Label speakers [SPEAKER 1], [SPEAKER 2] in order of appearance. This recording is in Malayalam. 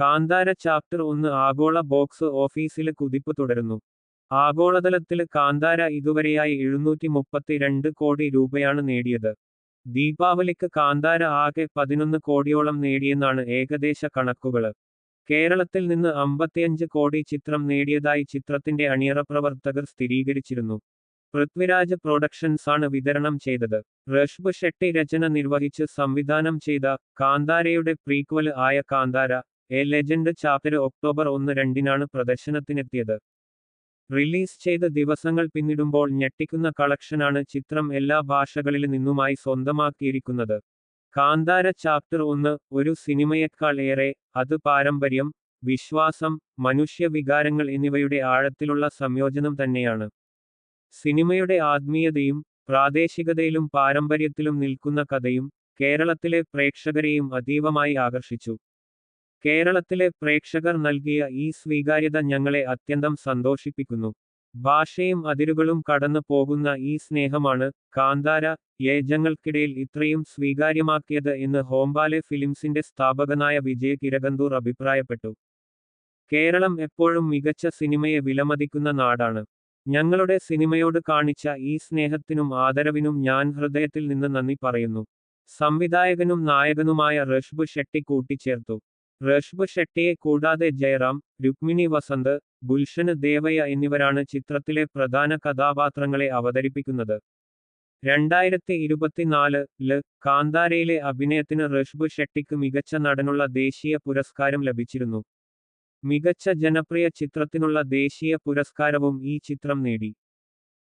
[SPEAKER 1] കാന്താര ചാപ്റ്റർ ഒന്ന് ആഗോള ബോക്സ് ഓഫീസിലെ കുതിപ്പ് തുടരുന്നു. ആഗോളതലത്തിൽ കാന്താര ഇതുവരെയായി എഴുന്നൂറ്റി മുപ്പത്തിരണ്ട് കോടി രൂപയാണ് നേടിയത്. ദീപാവലിക്ക് കാന്താര ആകെ പതിനൊന്ന് കോടിയോളം നേടിയെന്നാണ് ഏകദേശ കണക്കുകൾ കേരളത്തിൽ നിന്ന് അമ്പത്തിയഞ്ച് കോടി ചിത്രം നേടിയതായി ചിത്രത്തിന്റെ അണിയറ പ്രവർത്തകർ സ്ഥിരീകരിച്ചിരുന്നു. പൃഥ്വിരാജ് പ്രൊഡക്ഷൻസ് ആണ് വിതരണം ചെയ്തത്. റഷ്ബ് ഷെട്ടി രചന നിർവഹിച്ച് സംവിധാനം ചെയ്ത കാന്താരയുടെ പ്രീക്വൽ ആയ Kantara a legend chapter October ഒന്ന് രണ്ടിനാണ് പ്രദർശനത്തിനെത്തിയത്. റിലീസ് ചെയ്ത ദിവസങ്ങൾ പിന്നിടുമ്പോൾ ഞെട്ടിക്കുന്ന കളക്ഷനാണ് ചിത്രം എല്ലാ ഭാഷകളിൽ നിന്നുമായി സ്വന്തമാക്കിയിരിക്കുന്നത്. കാന്താര ചാപ്റ്റർ ഒന്ന് ഒരു സിനിമയേക്കാൾ ഏറെ അത് പാരമ്പര്യം വിശ്വാസം മനുഷ്യവികാരങ്ങൾ എന്നിവയുടെ ആഴത്തിലുള്ള സംയോജനം തന്നെയാണ്. സിനിമയുടെ ആത്മീയതയും പ്രാദേശികതയിലും പാരമ്പര്യത്തിലും നിൽക്കുന്ന കഥയും കേരളത്തിലെ പ്രേക്ഷകരെയും അതീവമായി ആകർഷിച്ചു. കേരളത്തിലെ പ്രേക്ഷകർ നൽകിയ ഈ സ്വീകാര്യത ഞങ്ങളെ അത്യന്തം സന്തോഷിപ്പിക്കുന്നു. ഭാഷയും അതിരുകളും കടന്നു പോകുന്ന ഈ സ്നേഹമാണ് കാന്താര ഏജങ്ങൾക്കിടയിൽ ഇത്രയും സ്വീകാര്യമാക്കിയത് എന്ന് ഹോംബാലെ ഫിലിംസിന്റെ സ്ഥാപകനായ വിജയ് കിരകന്തൂർ അഭിപ്രായപ്പെട്ടു. കേരളം എപ്പോഴും മികച്ച സിനിമയെ വിലമതിക്കുന്ന നാടാണ്. ഞങ്ങളുടെ സിനിമയോട് കാണിച്ച ഈ സ്നേഹത്തിനും ആദരവിനും ഞാൻ ഹൃദയത്തിൽ നിന്ന് നന്ദി പറയുന്നു. സംവിധായകനും നായകനുമായ റഷ്ബ് ഷെട്ടി കൂട്ടിച്ചേർത്തു. റഷ്ബ് ഷെട്ടിയെ കൂടാതെ ജയറാം രുക്മിണി വസന്ത് ഗുൽഷന് ദേവയ്യ എന്നിവരാണ് ചിത്രത്തിലെ പ്രധാന കഥാപാത്രങ്ങളെ അവതരിപ്പിക്കുന്നത്. രണ്ടായിരത്തി ഇരുപത്തിനാലിൽ കാന്താരയിലെ അഭിനയത്തിന് റഷ്ബ് ഷെട്ടിക്ക് മികച്ച നടനുള്ള ദേശീയ പുരസ്കാരം ലഭിച്ചിരുന്നു. മികച്ച ജനപ്രിയ ചിത്രത്തിനുള്ള ദേശീയ പുരസ്കാരവും ഈ ചിത്രം നേടി.